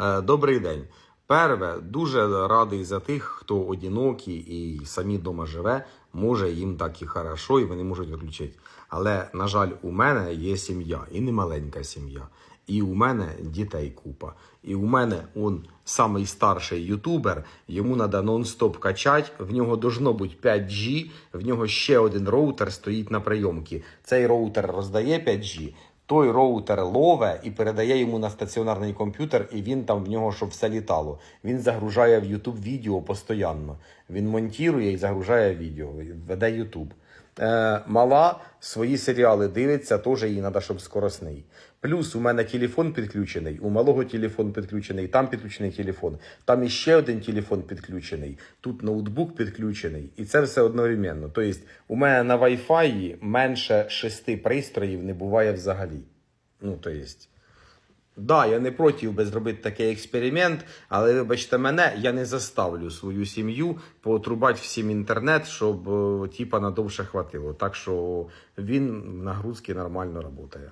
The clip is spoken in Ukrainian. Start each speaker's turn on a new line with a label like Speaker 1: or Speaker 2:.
Speaker 1: Е, Добрий день. Перше, дуже радий за тих, хто одинокий і самі вдома живе, може їм так і хорошо, і вони можуть виключити. Але, на жаль, у мене є сім'я, і не маленька сім'я. І у мене дітей купа. І у мене он самий старший ютубер, йому треба нон-стоп качати, в нього должно бути 5G, в нього ще один роутер стоїть на прийомці. Цей роутер роздає 5G, той роутер лове і передає йому на стаціонарний комп'ютер, і він там в нього, щоб все літало. Він загружає в YouTube відео постійно. Він монтує і загружає відео, веде YouTube. Е, мала свої серіали дивиться, теж їй треба, щоб скоросний. Плюс у мене телефон підключений, у малого телефон підключений, там підключений телефон, там іще один телефон підключений, тут ноутбук підключений, і це все одновременно. Тобто, у мене на Wi-Fi менше шести пристроїв не буває взагалі. Ну, то есть. Да, я не проти би зробити такий експеримент, але вибачте мене, я не заставлю свою сім'ю поотрубати всім інтернет, щоб е, типа надовше хватило. Так що він в нагрузці нормально працює.